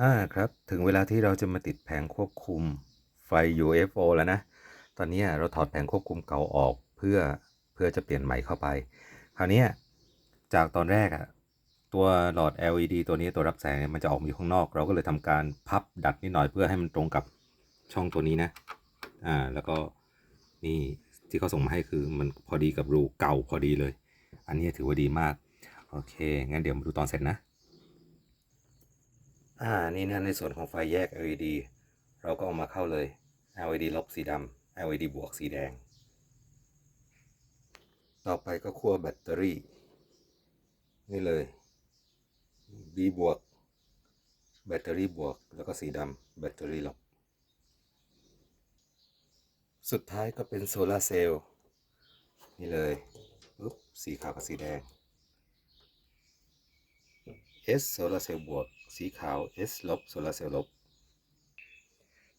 อ่าครับ ถึงเวลาที่เราจะมาติดแผงควบคุมไฟ UFO แล้วนะ ตอนนี้เราถอดแผงควบคุมเก่าออกเพื่อเพื่อจะเปลี่ยนใหม่เข้าไป คราวนี้จากตอนแรกอะตัวหลอด LED ตัวนี้ตัวรับแสงเนี่ยมันจะออกมาอยู่ข้างนอก เราก็เลยทำการพับดัดนิดหน่อยเพื่อให้มันตรงกับช่องตัวนี้นะ อ่า แล้วก็นี่ที่เขาส่งมาให้คือมันพอดีกับรูเก่าพอดีเลย อันนี้ถือว่าดีมาก โอเค งั้นเดี๋ยวมาดูตอนเสร็จนะ อ่า นี่นะในส่วนของไฟแยก LED เราก็เอามาเข้าเลย LED ลบสีดำ LED บวกสีแดง ต่อไปก็ขั้วแบตเตอรี่ นี่เลย B บวก แบตเตอรี่บวก แล้วก็สีดำแบตเตอรี่ลบ สุดท้ายก็เป็นโซลาร์เซลล์ นี่เลยปุ๊บสีขาวกับสีแดง S โซลาร์เซลล์บวก สีขาว S ลบโซลาร์เซลล์ลบ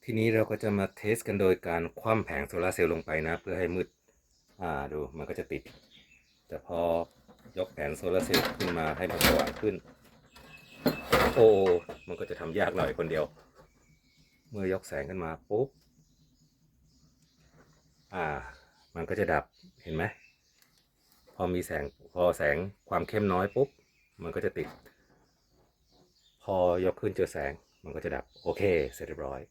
ทีนี้เราก็จะมาเทสกันโดยการคว่ำแผงโซลาร์เซลล์ลงไปนะ เพื่อให้มืด อ่าดูมันก็จะติด แต่พอยกแผงโซลาร์เซลล์ขึ้นมาให้มันสว่างขึ้น โอ้ มันก็จะทำยากหน่อยคนเดียว เมื่อยกแสงขึ้นมาปุ๊บ อ่า มันก็จะดับเห็นไหมพอมีแสงพอแสงความเข้มน้อยปุ๊บ มันก็จะติด อยกขึ้นเจอแสงมันก็จะดับ โอเค เสร็จเรียบร้อย